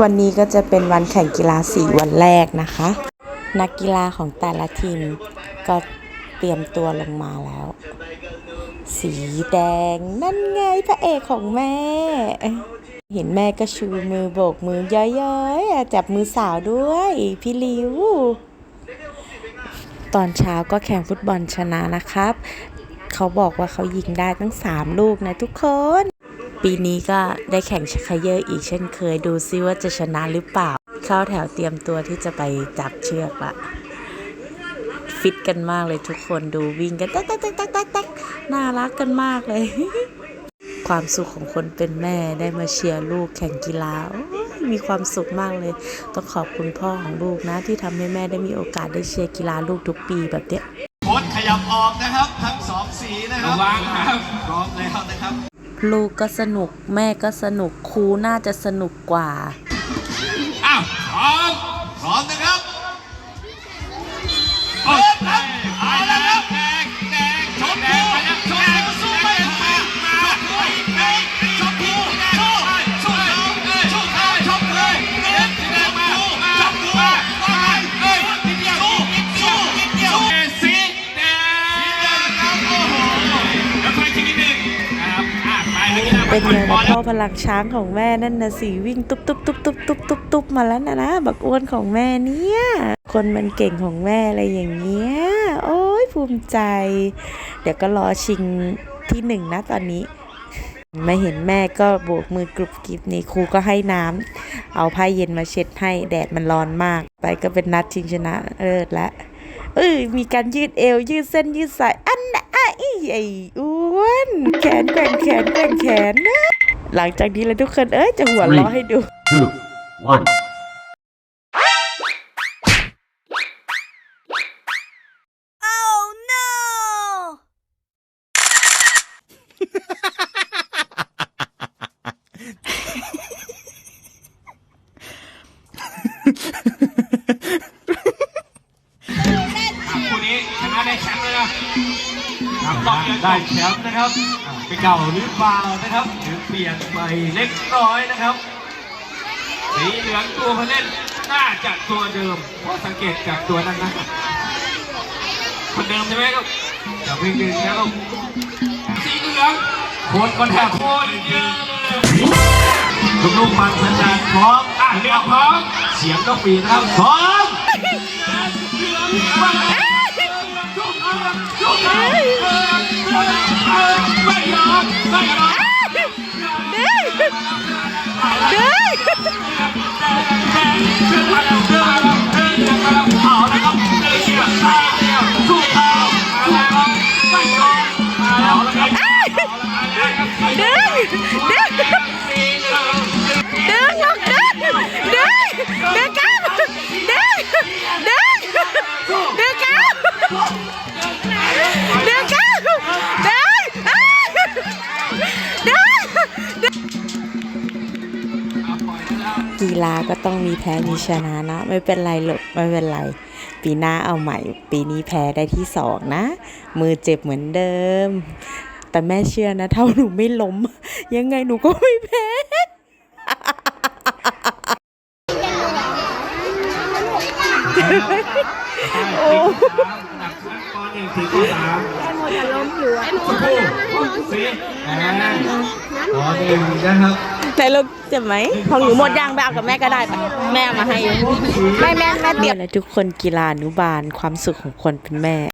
วันนี้ก็จะเป็นวันแข่งกีฬาสีวันแรกนะคะ นักกีฬาของแต่ละทีมก็เตรียมตัวลงมาแล้ว สีแดงนั่นไงพระเอกของแม่ เห็นแม่ก็ชูมือโบกมือย้อยๆจับมือสาวด้วย พี่ลิว ตอนเช้าก็แข่งฟุตบอลชนะนะครับ เขาบอกว่าเขายิงได้ตั้ง 3 ลูกนะทุกคน ปีนี้ก็ได้แข่งชักเขยออีกเช่นเคยดูซิว่าจะชนะหรือเปล่า เข้าแถวเตรียมตัวที่จะไปจับเชือกละฟิตกันมากเลยทุกคนดูวิ่งกันตักตักตักตักตักตักน่ารักกันมากเลย ความสุขของคนเป็นแม่ได้มาเชียร์ลูกแข่งกีฬาโอ้ยมีความสุขมากเลย ต้องขอบคุณพ่อของลูกนะ ที่ทำให้แม่ได้มีโอกาสได้เชียร์กีฬาลูกทุกปีแบบเนี้ยโค้ดขยับออกนะครับ ทั้งสองสีนะครับระวังครับพร้อมแล้วนะครับ ลูกก็สนุก แม่ก็สนุกครูน่าจะสนุกกว่า เป็นไงบอนะพ่อพลังช้างของแม่นั่นนะสิวิ่งตุ๊บตุ๊บตุ๊บตุ๊บตุ๊บตุ๊บตุ๊บมาแล้วนะนะบักอ้วนของแม่เนี่ยคนมันเก่งของแม่อะไรอย่างเงี้ยโอ้ยภูมิใจ เดี๋ยวก็รอชิงที่หนึ่งนะตอนนี้ไม่เห็นแม่ก็โบกมือกรุบกริบนี่ครูก็ให้น้ำเอาผ้าเย็นมาเช็ดให้แดดมันร้อนมาก ไปก็เป็นนัดชิงชนะเลิศล้วเอ้ยมีการยืดเอวยืดเส้นยืดสายอันน่ะ อ้ไอ้อ้วนแขนแกว่งแขนแกว่งแขนนะ หลังจากนี้แล้วทุกคนเอ้ยจะหัวเราะให้ดู two, one. Ah, คู่นี้ชนะได้แชมป์เลยนะรอบเดียวจ ได้บแชมป์นะครับอ่าเป็นเก่าหรือเปล่านะครับหรือเปลี่ยนไปเล็กน้อยนะครับสีเหลืองตัวผู้เล่นน่าจะตัวเดิมเพราะสังเกตจากตัวนั้นนะคนเดิมใช่ไหมครับจะวิ่งดึงนะครับสีเหลืองโค้ดคนแทบโคตรเยอะเลยทุกลูกมันสัญญาณพร้อมอะเรียบพร้อมเสียงต้องปีนะครับพร้อมไม่ยอมไม่ยอมเอาละค รับเดินเดียวตาเดียวสู้เขาเอาละครับไม่ยอมเอาละครับดึงดึงดึงสีเหลืองดึงยกดึงดึงดึงก้าวดึงดึงดึงก้า กีฬาก็ต้องมีแพ้มีชนะนะ ไม่เป็นไรหรอกไม่เป็นไร ปีหน้าเอาใหม่ ปีนี้แพ้ได้ที่สองนะ มือเจ็บเหมือนเดิม แต่แม่เชื่อนะถ้าหนูไม่ล้ม ยังไงหนูก็ไม่แพ้โอ้ หนักชั้นปหนึ่งถึงปสามไอ้โมจะล้มอยู่ไอ้โมสีแอนขอหนึ่งนะครับไหนลูกเจ็บไหมของหนูหมดยางไปเอากับแม่ก็ได้ปะแม่เอามาให้อยู่ไม่แม่แม่เตรียมและทุกคนกีฬาอนุบาลความสุขของคนเป็นแม่